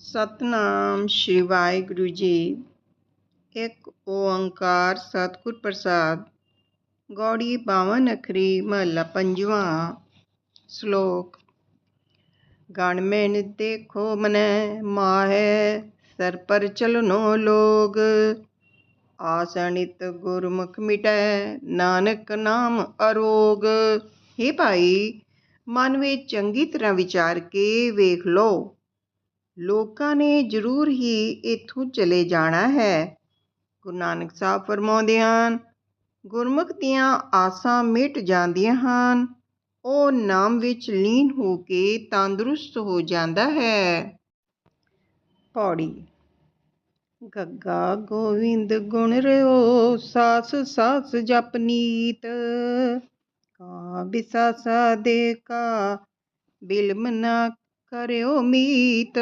ਸਤਨਾਮ ਸ਼੍ਰੀ ਵਾਹਿਗੁਰੂ ਜੀ। ਇੱਕ ਓੰਕਾਰ ਸਤਿਗੁਰ ਪ੍ਰਸਾਦ। ਗੌੜੀ ਬਾਵਨ ਅਖਰੀ ਮਹੱਲਾ ਪੰਜਵਾਂ। ਸ਼ਲੋਕ। ਗਣ ਦੇਖੋ ਮਨੈ ਮਾਹੈ, ਸਰ ਪਰ ਚਲਨੋ ਲੋਗ। ਆਸਣਿਤ ਗੁਰਮੁਖ ਮਿਟੈ, ਨਾਨਕ ਨਾਮ ਅਰੋਗ। ਹੇ ਭਾਈ, ਮਨ ਵਿੱਚ ਚੰਗੀ ਤਰ੍ਹਾਂ ਵਿਚਾਰ ਕੇ ਵੇਖ ਲਓ। ਲੋਕਾਂ ਨੇ ਜ਼ਰੂਰ ਹੀ ਇੱਥੋਂ ਚਲੇ ਜਾਣਾ ਹੈ। ਗੁਰੂ ਨਾਨਕ ਸਾਹਿਬ ਫਰਮਾਉਂਦੇ ਹਨ, ਗੁਰਮੁਖ ਦੀਆਂ ਆਸਾਂ ਮਿਟ ਜਾਂਦੀਆਂ ਹਨ, ਉਹ ਨਾਮ ਵਿੱਚ ਲੀਨ ਹੋ ਕੇ ਤੰਦਰੁਸਤ ਹੋ ਜਾਂਦਾ ਹੈ। ਪੌੜੀ, ਗੱਗਾ ਗੋਵਿੰਦ ਗੁਣ ਰਿਓ, ਸਾਸ ਸਾਸ ਜਪ ਨੀਤ, ਕਾ ਬਿਸਾਸਾ ਦੇ ਕਾ ਬਿਲਮ ਨਾ ਕਰਿਓ ਮੀਤ।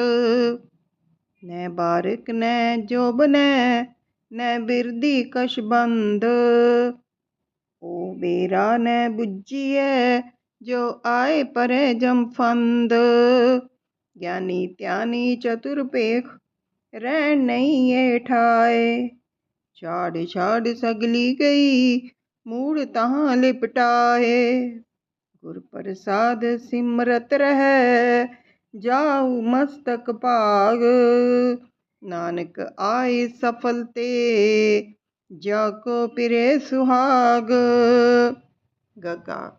ਨੈ ਬਾਰਕ, ਨੈ ਜੋਬਨੈ ਨੈ ਬਿਰਦੀ ਕਸ਼ਬੰਦ ਓ ਬੇਰਾ, ਨੈ ਬੁੱਝੀਐ, ਜੋ ਆਏ ਪਰੇ ਜਮਫੰਦ ਗਿਆਨੀ ਧਿਆਨੀ ਚਤੁਰ ਪੇਖ ਰਹਿਣ ਨਹੀਂ ਏ ਠਾਏ। ਛਾੜ ਛਾੜ ਸਗਲੀ ਗਈ, ਮੂੜ ਤਹਾਂ ਲਿਪਟਾਏ। ਗੁਰ ਪ੍ਰਸਾਦ ਸਿਮਰਤ ਰਹਿ ਜਾਉ ਮਸਤਕ ਭਾਗ। ਨਾਨਕ ਆਏ ਸਫਲ ਤੇ, ਜਾ ਕੋ ਪਿਰੇ ਸੁਹਾਗ। ਗਗਾ।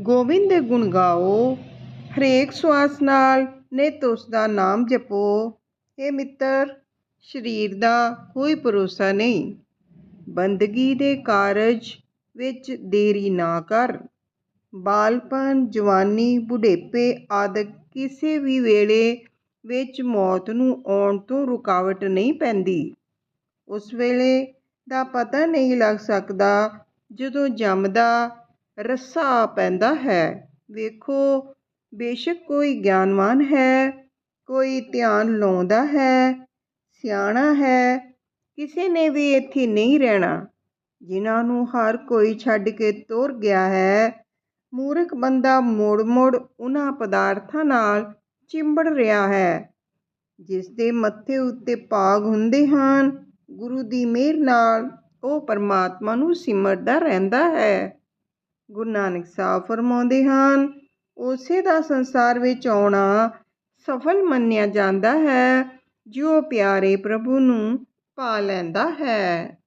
ਗੋਬਿੰਦ ਦੇ ਗੁਣ ਗਾਓ, ਹਰੇਕ ਸਵਾਸ ਨਾਲ ਨਿਤ ਉਸ ਦਾ ਨਾਮ ਜਪੋ। ਇਹ ਮਿੱਤਰ, ਸਰੀਰ ਦਾ ਕੋਈ ਭਰੋਸਾ ਨਹੀਂ। ਬੰਦਗੀ ਦੇ ਕਾਰਜ ਵਿੱਚ ਦੇਰੀ ਨਾ ਕਰ। ਬਾਲਪਨ ਜਵਾਨੀ, ਬੁਢੇਪੇ ਆਦਿਕ ਕਿਸੇ ਵੀ ਵੇਲੇ ਵਿੱਚ ਮੌਤ ਨੂੰ ਆਉਣ ਤੋਂ ਰੁਕਾਵਟ ਨਹੀਂ ਪੈਂਦੀ। ਉਸ ਵੇਲੇ ਦਾ ਪਤਾ ਨਹੀਂ ਲੱਗ ਸਕਦਾ ਜਦੋਂ ਜੰਮਦਾ ਰੱਸਾ ਪੈਂਦਾ ਹੈ। ਵੇਖੋ, ਬੇਸ਼ੱਕ ਕੋਈ ਗਿਆਨਵਾਨ ਹੈ, ਕੋਈ ਧਿਆਨ ਲਾਉਂਦਾ ਹੈ, ਸਿਆਣਾ ਹੈ, ਕਿਸੇ ਨੇ ਵੀ ਇੱਥੇ ਨਹੀਂ ਰਹਿਣਾ। ਜਿਨ੍ਹਾਂ ਨੂੰ ਹਰ ਕੋਈ ਛੱਡ ਕੇ ਤੁਰ ਗਿਆ ਹੈ ਮੂਰਖ ਬੰਦਾ ਮੋੜ-ਮੋੜ ਉਹਨਾਂ ਪਦਾਰਥਾਂ ਨਾਲ ਚਿੰਬੜ ਰਿਹਾ ਹੈ, ਜਿਸ ਦੇ ਮੱਥੇ ਉੱਤੇ ਭਾਗ ਹੁੰਦੇ ਹਨ। ਗੁਰੂ ਦੀ ਮਿਹਰ ਨਾਲ ਉਹ ਪਰਮਾਤਮਾ ਨੂੰ ਸਿਮਰਦਾ ਰਹਿੰਦਾ ਹੈ। ਗੁਰੂ ਨਾਨਕ ਸਾਹਿਬ ਫਰਮਾਉਂਦੇ ਹਨ, ਉਸੇ ਦਾ ਸੰਸਾਰ ਵਿੱਚ ਆਉਣਾ ਸਫਲ ਮੰਨਿਆ ਜਾਂਦਾ ਹੈ, ਜੋ ਪਿਆਰੇ ਪ੍ਰਭੂ ਨੂੰ ਪਾ ਲੈਂਦਾ ਹੈ।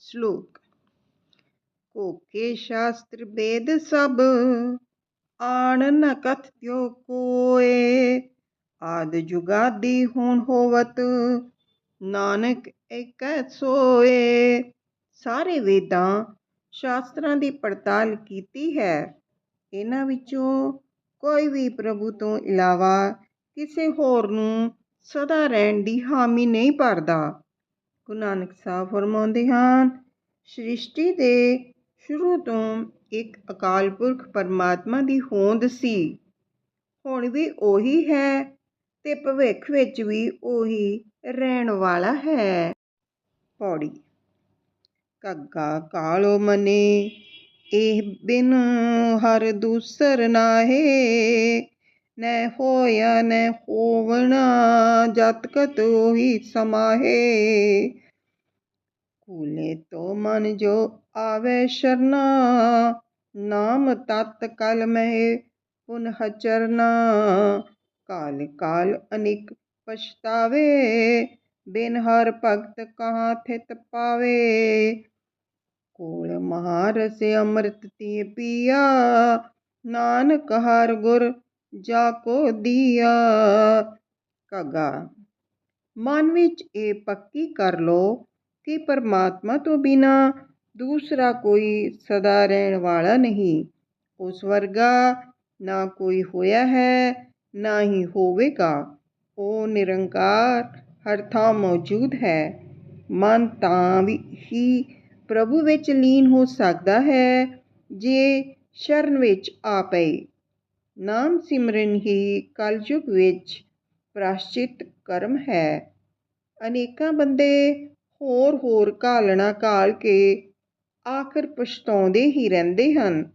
ਸ਼ਲੋਕ ਕੋਕੇ ਸ਼ਾਸਤਰ ਵੇਦ ਸਭ, ਆਣ ਨ ਕਥਿਓ ਕੋਏ? ਆਦ ਜੁਗਾਦੀ ਹੁਣ ਹੋਵਤ, ਨਾਨਕ ਏਕੈ ਸੋਏ। ਸਾਰੇ ਵੇਦਾਂ ਸ਼ਾਸਤਰਾਂ ਦੀ ਪੜਤਾਲ ਕੀਤੀ ਹੈ। ਇਹਨਾਂ ਵਿੱਚੋਂ ਕੋਈ ਵੀ ਪ੍ਰਭੂ ਤੋਂ ਇਲਾਵਾ ਕਿਸੇ ਹੋਰ ਨੂੰ ਸਦਾ ਰਹਿਣ ਦੀ ਹਾਮੀ ਨਹੀਂ ਭਰਦਾ। ਗੁਰੂ ਨਾਨਕ ਸਾਹਿਬ ਫਰਮਾਉਂਦੇ ਹਨ, ਸ੍ਰਿਸ਼ਟੀ ਦੇ ਸ਼ੁਰੂ ਤੋਂ ਇੱਕ ਅਕਾਲ ਪੁਰਖ ਪਰਮਾਤਮਾ ਦੀ ਹੋਂਦ ਸੀ। ਹੁਣ ਵੀ ਉਹੀ ਹੈ ਤੇ ਭਵਿੱਖ ਵਿੱਚ ਵੀ ਉਹੀ ਰਹਿਣ ਵਾਲਾ ਹੈ। ਪੌੜੀ। ਕੱਗਾ ਕਾਲੋ ਮਨੇ, ਇਹ ਬਿਨ ਹਰ ਦੂਸਰ ਨਾਹੇ ਨੈ ਹੋਇਆ ਨੈ ਹੋਵਣਾ ਜਤ ਕਤ ਉਹੀ ਸਮਾਹੇ। ਕੂਲੇ ਤੋ ਮਨ ਜੋ ਆਵੇ ਸ਼ਰਨਾ, ਨਾਮ ਤਤ ਕਲ ਮਹਿ, ਪੁਨ ਹਚਰਨਾ। ਕਾਲ ਕਾਲ ਅਨਿਕ ਪਛਤਾਵੇ, ਬਿਨ ਹਰ ਭਗਤ ਕਹਾਂ ਥਿਤ ਪਾਵੇ। ਕੋਲ ਮਹਾਰਸ ਅੰਮ੍ਰਿਤ ਤੀ ਪੀਆ, ਨਾਨਕ ਹਰ ਗੁਰ ਜਾ ਕੋ ਦੀਆ। ਕਗਾ ਮਨ ਵਿੱਚ ਇਹ ਪੱਕੀ ਕਰ ਲੋ ਕਿ ਪਰਮਾਤਮਾ ਤੋਂ ਬਿਨਾ ਦੂਸਰਾ ਕੋਈ ਸਦਾ ਰਹਿਣ ਵਾਲਾ ਨਹੀਂ। ਉਸ ਵਰਗਾ ਨਾ ਕੋਈ ਹੋਇਆ ਹੈ, ਨਾ ਹੀ ਹੋਵੇਗਾ। ਉਹ ਨਿਰੰਕਾਰ ਹਰ ਥਾਂ ਮੌਜੂਦ ਹੈ। ਮਨ ਤਾਂ ਵੀ ਹੀ ਪ੍ਰਭੂ ਵਿੱਚ ਲੀਨ ਹੋ ਸਕਦਾ ਹੈ, ਜੇ ਸ਼ਰਨ ਵਿੱਚ ਆ ਪਏ। ਨਾਮ ਸਿਮਰਨ ਹੀ ਕਲਯੁਗ ਵਿੱਚ ਪ੍ਰਾਸ਼ਚਿਤ ਕਰਮ ਹੈ। ਅਨੇਕਾਂ ਬੰਦੇ ਹੋਰ ਹੋਰ ਘਾਲਣਾ ਘਾਲ ਕੇ ਆਖਰ ਪਛਤਾਉਂਦੇ ਹੀ ਰਹਿੰਦੇ ਹਨ।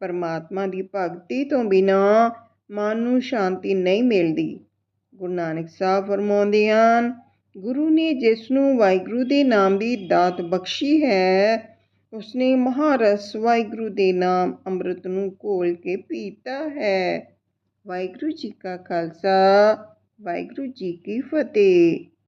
ਪਰਮਾਤਮਾ ਦੀ ਭਗਤੀ ਤੋਂ ਬਿਨਾਂ ਮਨ ਨੂੰ ਸ਼ਾਂਤੀ ਨਹੀਂ ਮਿਲਦੀ। ਗੁਰੂ ਨਾਨਕ ਸਾਹਿਬ ਫਰਮਾਉਂਦੇ ਹਨ, ਗੁਰੂ ਨੇ ਜਿਸ ਨੂੰ ਵਾਹਿਗੁਰੂ ਦੇ ਨਾਮ ਦੀ ਦਾਤ ਬਖਸ਼ੀ ਹੈ, ਉਸਨੇ ਮਹਾਰਸ ਵਾਹਿਗੁਰੂ ਦੇ ਨਾਮ ਅੰਮ੍ਰਿਤ ਨੂੰ ਘੋਲ ਕੇ ਪੀਤਾ ਹੈ। ਵਾਹਿਗੁਰੂ ਜੀ ਕਾ ਖਾਲਸਾ, ਵਾਹਿਗੁਰੂ ਜੀ ਕੀ ਫਤਿਹ।